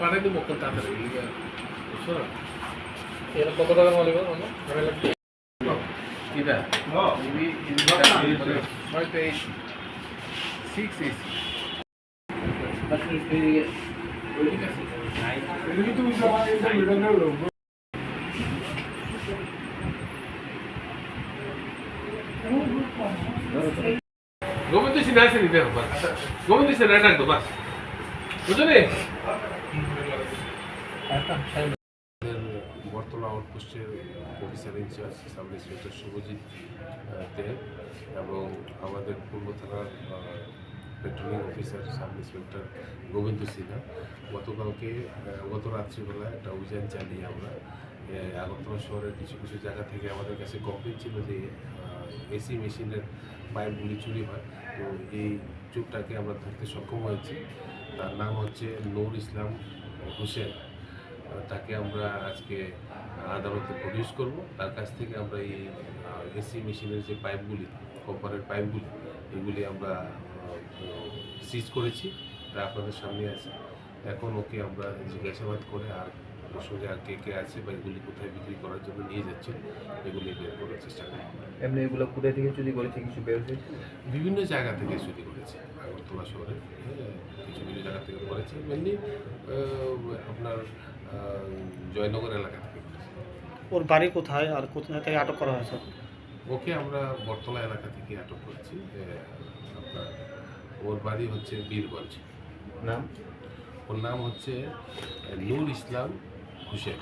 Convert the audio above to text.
পাঠাই দিব কোন তাড়াতাড়ি বুঝছ না এর কত টাকার মালিক ইবি ইবি ছয় তেইশ সিক্স এইট গোবিন্দ সিং আছে নিতে হবে গোবিন্দ সিং রাইট রাখব বাস বুঝলি Bartala আউটপোস্টের officer incharge sub inspector Subhajit এবং আমাদের পূর্ব থানার patrolling officer sub inspector Gobinda Sinha. গতকালকে গত রাত্রিবেলা একটা অভিযান চালিয়ে আমরা আগরতলা শহরের কিছু কিছু জায়গা থেকে আমাদের কাছে কমপ্লেন ছিল যে এসি মেশিনের পাইপগুলি চুরি হয়। তো এই চুপটাকে আমরা ধরতে সক্ষম হয়েছি। তার নাম হচ্ছে নূর ইসলাম হোসেন। তাকে আমরা আজকে আদালতে প্রডিউস করব। তার কাছ থেকে আমরা এই এসি মেশিনের যে পাইপগুলি কপারের পাইপগুলি এগুলি আমরা সিজ করেছি। তা আপনাদের সামনে আছে। এখন ওকে আমরা জিজ্ঞাসাবাদ করে আর ওর সঙ্গে আর কে কে আছে বা এগুলি কোথায় বিক্রি করার জন্য নিয়ে যাচ্ছে এগুলি বের করার চেষ্টা করব। এমনি এগুলো কোথায় থেকে চুরি করেছে কিছু বের হয়েছে? বিভিন্ন জায়গা থেকে চুরি করেছে। আগরতলা শহরে হ্যাঁ, কিছু কিছু জায়গা থেকে করেছে। মেনলি আপনার জয়নগর এলাকা থেকে ওর বাড়ি কোথায় আর কোথায় থেকে আটক করা হয়েছে? ওকে আমরা বটতলা এলাকা থেকে আটক করেছি যে আপনার ওর বাড়ি হচ্ছে বীরগঞ্জ। নাম? ওর নাম হচ্ছে নূর ইসলাম হোসেন।